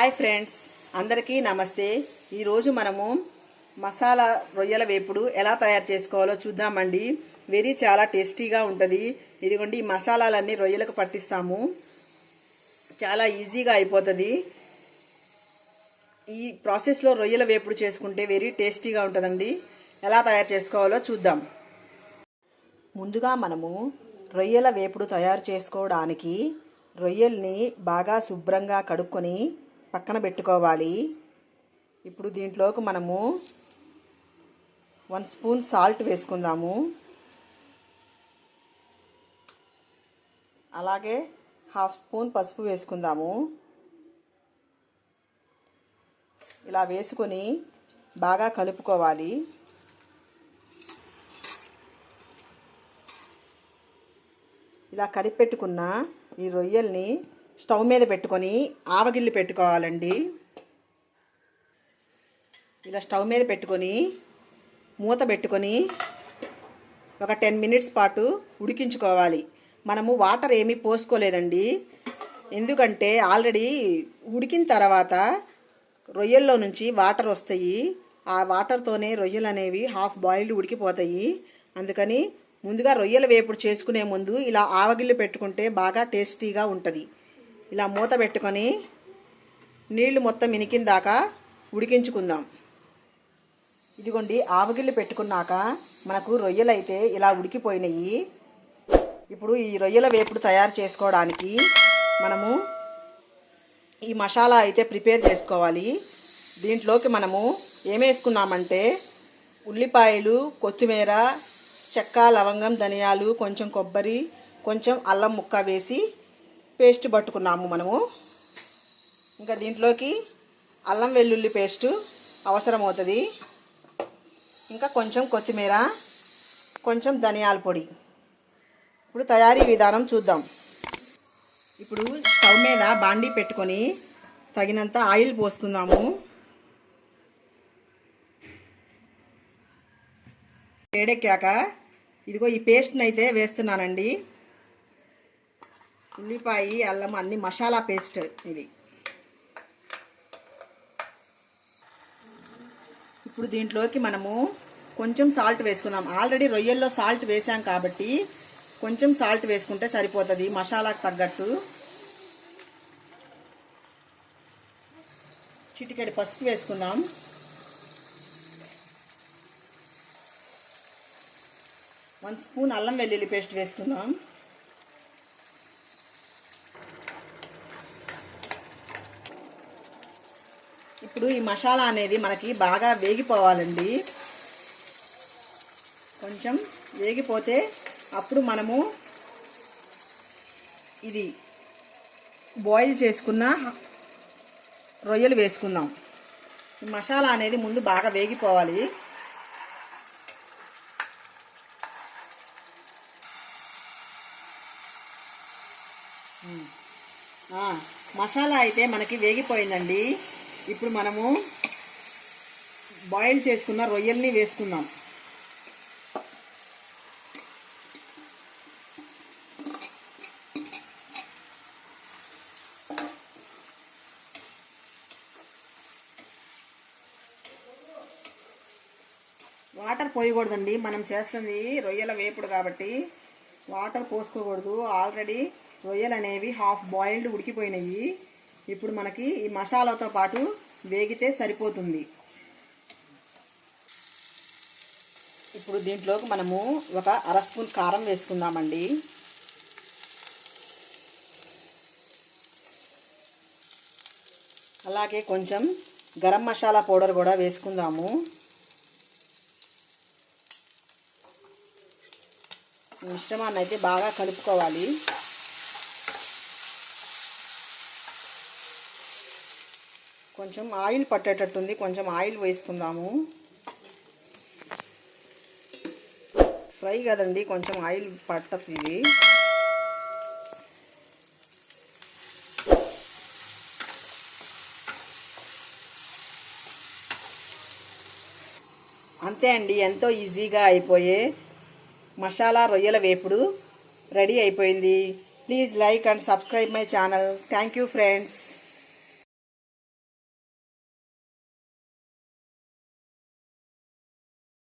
Hi friends అందరికీ నమస్తే. ఈరోజు మనము మసాలా రొయ్యల వేపుడు ఎలా తయారు చేసుకోవాలో చూద్దామండి. వెరీ చాలా టేస్టీగా ఉంటుంది. ఇదిగోండి ఈ మసాలాలన్నీ రొయ్యలకు పట్టిస్తాము. చాలా ఈజీగా అయిపోతుంది. ఈ ప్రాసెస్లో రొయ్యల వేపుడు చేసుకుంటే వెరీ టేస్టీగా ఉంటుందండి. ఎలా తయారు చేసుకోవాలో చూద్దాం. ముందుగా మనము రొయ్యల వేపుడు తయారు చేసుకోవడానికి రొయ్యల్ని బాగా శుభ్రంగా కడుక్కొని పక్కన పెట్టుకోవాలి. ఇప్పుడు దీంట్లోకి మనము వన్ స్పూన్ సాల్ట్ వేసుకుందాము. అలాగే హాఫ్ స్పూన్ పసుపు వేసుకుందాము. ఇలా వేసుకొని బాగా కలుపుకోవాలి. ఇలా కలిపెట్టుకున్న ఈ రొయ్యల్ని స్టవ్ మీద పెట్టుకొని ఆవగిల్లి పెట్టుకోవాలండి. ఇలా స్టవ్ మీద పెట్టుకొని మూత పెట్టుకొని ఒక టెన్ మినిట్స్ పాటు ఉడికించుకోవాలి. మనము వాటర్ ఏమీ పోసుకోలేదండి. ఎందుకంటే ఆల్రెడీ ఉడికిన తర్వాత రొయ్యల్లో నుంచి వాటర్ వస్తాయి. ఆ వాటర్తోనే రొయ్యలు అనేవి హాఫ్ బాయిల్డ్ ఉడికిపోతాయి. అందుకని ముందుగా రొయ్యల వేపుడు చేసుకునే ముందు ఇలా ఆవగిల్లు పెట్టుకుంటే బాగా టేస్టీగా ఉంటుంది. ఇలా మూత పెట్టుకొని నీళ్ళు మొత్తం ఇనికిన దాకా ఉడికించుకుందాం. ఇదిగోండి ఆవగిళ్ళు పెట్టుకున్నాక మనకు రొయ్యలు అయితే ఇలా ఉడికిపోయినాయి. ఇప్పుడు ఈ రొయ్యల వేపుడు తయారు చేసుకోవడానికి మనము ఈ మసాలా అయితే ప్రిపేర్ చేసుకోవాలి. దీంట్లోకి మనము ఏమేసుకున్నామంటే ఉల్లిపాయలు కొత్తిమీర చెక్క లవంగం ధనియాలు కొంచెం కొబ్బరి కొంచెం అల్లం ముక్క వేసి పేస్ట్ పట్టుకున్నాము మనము. ఇంకా దీంట్లోకి అల్లం వెల్లుల్లి పేస్ట్ అవసరం అవుతుంది ఇంకా కొంచెం కొత్తిమీర కొంచెం ధనియాల పొడి. ఇప్పుడు తయారీ విధానం చూద్దాం. ఇప్పుడు స్టవ్ మీద బాండీ పెట్టుకొని తగినంత ఆయిల్ పోసుకుందాము. వేడెక్కాక ఇదిగో ఈ పేస్ట్ని అయితే వేస్తున్నానండి. ఉల్లిపాయ అల్లం అన్ని మసాలా పేస్ట్ ఇది. ఇప్పుడు దీంట్లోకి మనము కొంచెం సాల్ట్ వేసుకుందాం. ఆల్రెడీ రొయ్యల్లో సాల్ట్ వేసాం కాబట్టి కొంచెం సాల్ట్ వేసుకుంటే సరిపోతుంది. మసాలాకు తగ్గట్టు. చిటికెడు పసుపు వేసుకుందాం. వన్ స్పూన్ అల్లం వెల్లుల్లి పేస్ట్ వేసుకుందాం. ఇప్పుడు ఈ మసాలా అనేది మనకి బాగా వేగిపోవాలండి. కొంచెం వేగిపోతే అప్పుడు మనము ఇది బాయిల్ చేసుకున్న రొయ్యలు వేసుకుందాం. ఈ మసాలా అనేది ముందు బాగా వేగిపోవాలి. మసాలా అయితే మనకి వేగిపోయిందండి. ఇప్పుడు మనము బాయిల్ చేసుకున్న రొయ్యల్ని వేసుకుందాం. వాటర్ పోయకూడదండి మనం చేస్తుంది రొయ్యల వేపుడు కాబట్టి. వాటర్ పోసుకోకూడదు. ఆల్రెడీ రొయ్యలు అనేవి హాఫ్ బాయిల్డ్ ఉడికిపోయినాయి. ఇప్పుడు మనకి ఈ మసాలాతో పాటు వేగితే సరిపోతుంది. ఇప్పుడు దీంట్లోకి మనము ఒక అర స్పూన్ కారం వేసుకుందామండి. అలాగే కొంచెం గరం మసాలా పౌడర్ కూడా వేసుకుందాము. మిశ్రమాన్ని అయితే బాగా కలుపుకోవాలి. కొంచెం ఆయిల్ పట్టేటట్టుంది. కొంచెం ఆయిల్ వేసుకుందాము. ఫ్రై కదండి కొంచెం ఆయిల్ పట్టదు ఇది. అంతే అండి ఎంతో ఈజీగా అయిపోయే మసాలా రొయ్యల వేపుడు రెడీ అయిపోయింది. Please like and subscribe my channel. Thank you friends.